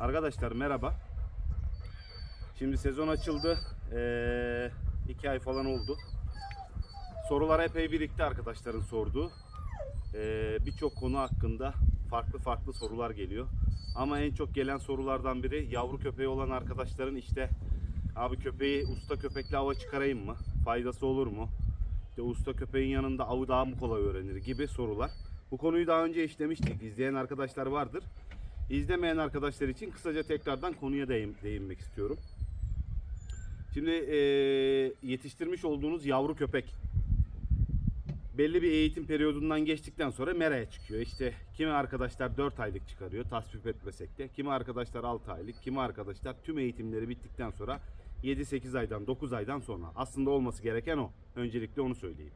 Arkadaşlar merhaba. Şimdi sezon açıldı. Ee, iki ay falan oldu. Sorular epey birikti arkadaşların sorduğu. Ee, Birçok konu hakkında farklı farklı sorular geliyor. Ama en çok gelen sorulardan biri yavru köpeği olan arkadaşların işte abi köpeği usta köpekle ava çıkarayım mı? Faydası olur mu? İşte usta köpeğin yanında avı daha mı kolay öğrenir gibi sorular. Bu konuyu daha önce işlemiştik. İzleyen arkadaşlar vardır. İzlemeyen arkadaşlar için kısaca tekrardan konuya değin- değinmek istiyorum. Şimdi eee, yetiştirmiş olduğunuz yavru köpek belli bir eğitim periyodundan geçtikten sonra meraya çıkıyor. İşte kimi arkadaşlar 4 aylık çıkarıyor tasvip etmesek de. Kimi arkadaşlar 6 aylık, kimi arkadaşlar tüm eğitimleri bittikten sonra 7-8 aydan 9 aydan sonra. Aslında olması gereken o. Öncelikle onu söyleyeyim.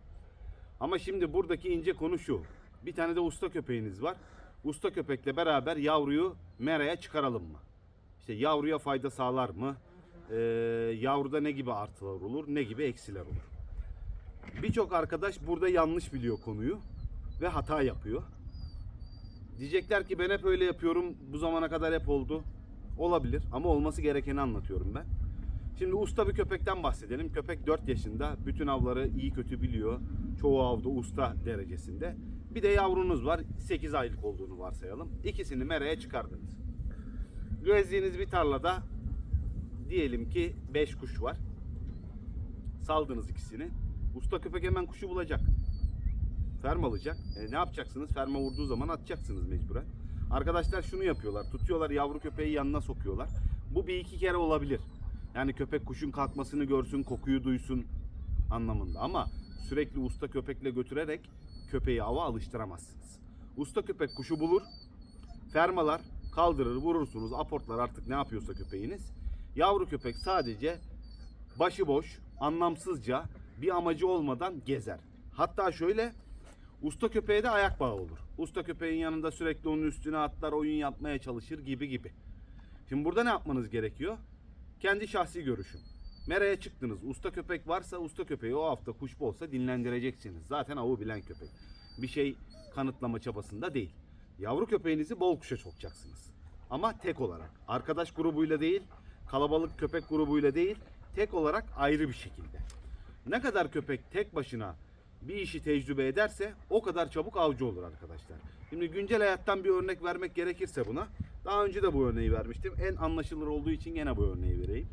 Ama şimdi buradaki ince konu şu. Bir tane de usta köpeğiniz var. Usta köpekle beraber yavruyu meraya çıkaralım mı? İşte yavruya fayda sağlar mı? Ee, yavruda ne gibi artılar olur, ne gibi eksiler olur? Birçok arkadaş burada yanlış biliyor konuyu ve hata yapıyor. Diyecekler ki ben hep öyle yapıyorum, bu zamana kadar hep oldu. Olabilir ama olması gerekeni anlatıyorum ben. Şimdi usta bir köpekten bahsedelim. Köpek 4 yaşında, bütün avları iyi kötü biliyor. Çoğu avda usta derecesinde. Bir de yavrunuz var, 8 aylık olduğunu varsayalım. İkisini meraya çıkardınız. Gezdiğiniz bir tarlada diyelim ki 5 kuş var. Saldınız ikisini. Usta köpek hemen kuşu bulacak. Ferm alacak. E, ne yapacaksınız? Ferma vurduğu zaman atacaksınız mecburen. Arkadaşlar şunu yapıyorlar. Tutuyorlar yavru köpeği yanına sokuyorlar. Bu bir iki kere olabilir. Yani köpek kuşun kalkmasını görsün, kokuyu duysun anlamında. Ama sürekli usta köpekle götürerek köpeği ava alıştıramazsınız. Usta köpek kuşu bulur. Fermalar kaldırır, vurursunuz. Aportlar artık ne yapıyorsa köpeğiniz. Yavru köpek sadece başıboş, anlamsızca bir amacı olmadan gezer. Hatta şöyle usta köpeğe de ayak bağı olur. Usta köpeğin yanında sürekli onun üstüne atlar, oyun yapmaya çalışır gibi gibi. Şimdi burada ne yapmanız gerekiyor? Kendi şahsi görüşüm. Meraya çıktınız. Usta köpek varsa usta köpeği o hafta kuşbu olsa dinlendireceksiniz. Zaten avı bilen köpek. Bir şey kanıtlama çabasında değil. Yavru köpeğinizi bol kuşa sokacaksınız. Ama tek olarak. Arkadaş grubuyla değil, kalabalık köpek grubuyla değil, tek olarak ayrı bir şekilde. Ne kadar köpek tek başına bir işi tecrübe ederse o kadar çabuk avcı olur arkadaşlar. Şimdi güncel hayattan bir örnek vermek gerekirse buna. Daha önce de bu örneği vermiştim. En anlaşılır olduğu için gene bu örneği vereyim.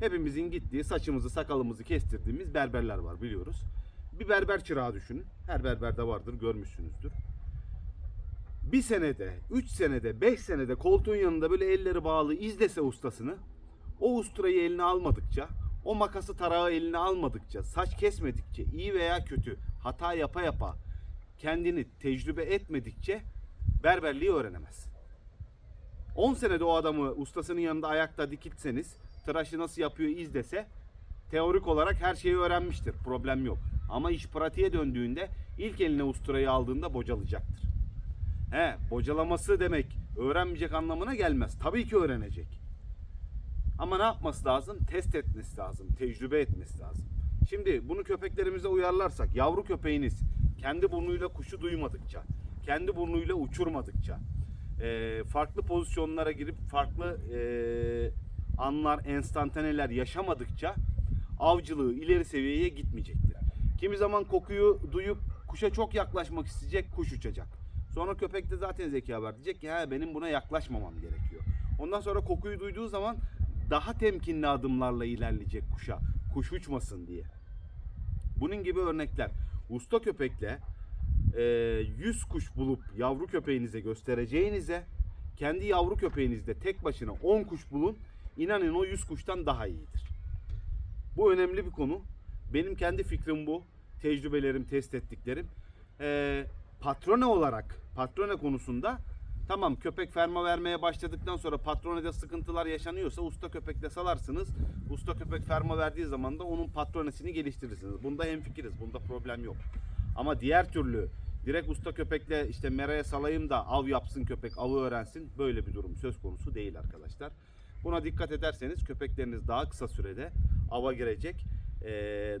Hepimizin gittiği saçımızı sakalımızı kestirdiğimiz berberler var biliyoruz. Bir berber çırağı düşünün. Her berberde vardır görmüşsünüzdür. Bir senede, üç senede, beş senede koltuğun yanında böyle elleri bağlı izlese ustasını o usturayı eline almadıkça, o makası tarağı eline almadıkça, saç kesmedikçe, iyi veya kötü hata yapa yapa kendini tecrübe etmedikçe berberliği öğrenemez. 10 senede o adamı ustasının yanında ayakta dikiltseniz, tıraşı nasıl yapıyor izlese teorik olarak her şeyi öğrenmiştir. Problem yok. Ama iş pratiğe döndüğünde ilk eline usturayı aldığında bocalayacaktır. He, bocalaması demek öğrenmeyecek anlamına gelmez. Tabii ki öğrenecek. Ama ne yapması lazım? Test etmesi lazım. Tecrübe etmesi lazım. Şimdi bunu köpeklerimize uyarlarsak yavru köpeğiniz kendi burnuyla kuşu duymadıkça, kendi burnuyla uçurmadıkça, farklı pozisyonlara girip farklı anlar, enstantaneler yaşamadıkça avcılığı ileri seviyeye gitmeyecektir. Kimi zaman kokuyu duyup kuşa çok yaklaşmak isteyecek, kuş uçacak. Sonra köpek de zaten zeka var. Diyecek ki benim buna yaklaşmamam gerekiyor. Ondan sonra kokuyu duyduğu zaman daha temkinli adımlarla ilerleyecek kuşa. Kuş uçmasın diye. Bunun gibi örnekler. Usta köpekle e, 100 kuş bulup yavru köpeğinize göstereceğinize kendi yavru köpeğinizde tek başına 10 kuş bulun. İnanın o 100 kuştan daha iyidir. Bu önemli bir konu. Benim kendi fikrim bu. Tecrübelerim, test ettiklerim. Ee, patrone olarak, patrone konusunda tamam köpek ferma vermeye başladıktan sonra patronede sıkıntılar yaşanıyorsa usta köpekle salarsınız. Usta köpek ferma verdiği zaman da onun patronesini geliştirirsiniz. Bunda hemfikiriz. Bunda problem yok. Ama diğer türlü direkt usta köpekle işte meraya salayım da av yapsın köpek, avı öğrensin. Böyle bir durum söz konusu değil arkadaşlar. Buna dikkat ederseniz köpekleriniz daha kısa sürede ava girecek,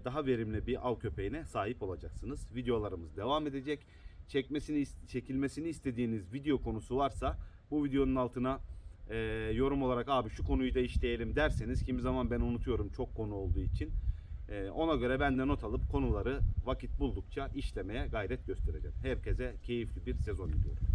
daha verimli bir av köpeğine sahip olacaksınız. Videolarımız devam edecek. Çekmesini, çekilmesini istediğiniz video konusu varsa bu videonun altına e, yorum olarak abi şu konuyu da işleyelim derseniz kimi zaman ben unutuyorum çok konu olduğu için. E, ona göre ben de not alıp konuları vakit buldukça işlemeye gayret göstereceğim. Herkese keyifli bir sezon diliyorum.